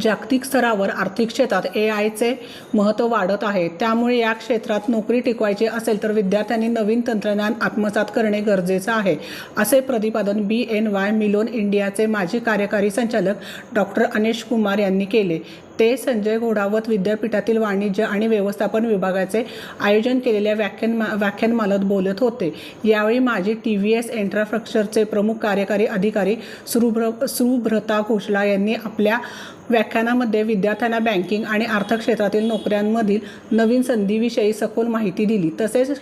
जागतिक स्तरावर आर्थिक क्षेत्रात ए आयचे महत्त्व वाढत आहे. त्यामुळे या क्षेत्रात नोकरी टिकवायची असेल तर विद्यार्थ्यांनी नवीन तंत्रज्ञान आत्मसात करणे गरजेचं आहे असे प्रतिपादन बी एन वाय मिलोन इंडियाचे माजी कार्यकारी संचालक डॉक्टर अनिश कुमार यांनी केले. ते संजय घोडावत विद्यापीठातील वाणिज्य आणि व्यवस्थापन विभागाचे आयोजन केलेल्या व्याख्यान व्याख्यानमालात बोलत होते. यावेळी माजी टी व्ही एस एंट्रास्ट्रक्चरचे प्रमुख कार्यकारी अधिकारी सुभ्र सुभ्रता घोषला यांनी आपल्या व्याख्यानामध्ये विद्यार्थ्यांना बँकिंग आणि आर्थिक क्षेत्रातील नोकऱ्यांमधील नवीन संधीविषयी सखोल माहिती दिली. तसेच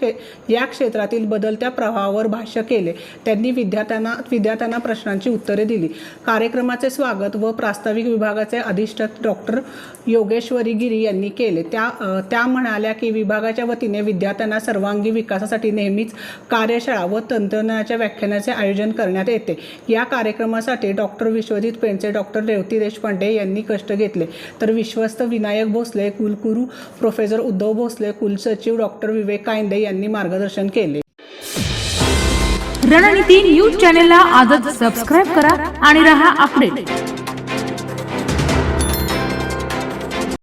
या क्षेत्रातील बदलत्या प्रवाहावर भाष्य केले. त्यांनी विद्यार्थ्यांना विद्यार्थ्यांना प्रश्नांची उत्तरे दिली. कार्यक्रमाचे स्वागत व प्रास्ताविक विभागाचे अधिष्ठात डॉक्टर योगेश्वरी गिरी यांनी केले. त्या त्या म्हणाल्या की विभागाच्या वतीने विद्यार्थ्यांना सर्वांगी विकासासाठी नेहमीच कार्यशाळा व तंत्रज्ञानाच्या व्याख्यानाचे आयोजन करण्यात येते. या कार्यक्रमासाठी डॉक्टर विश्वजित पेंडसे डॉक्टर रेवती देशपांडे यांनी कष्ट घेतले. तर विश्वस्त विनायक भोसले कुलगुरू प्रोफेसर उद्धव भोसले कुलसचिव डॉक्टर विवेक कायंदे यांनी मार्गदर्शन केले. रणनीती न्यूज चॅनेलला आजच सबस्क्राईब करा आणि रहा अपडेट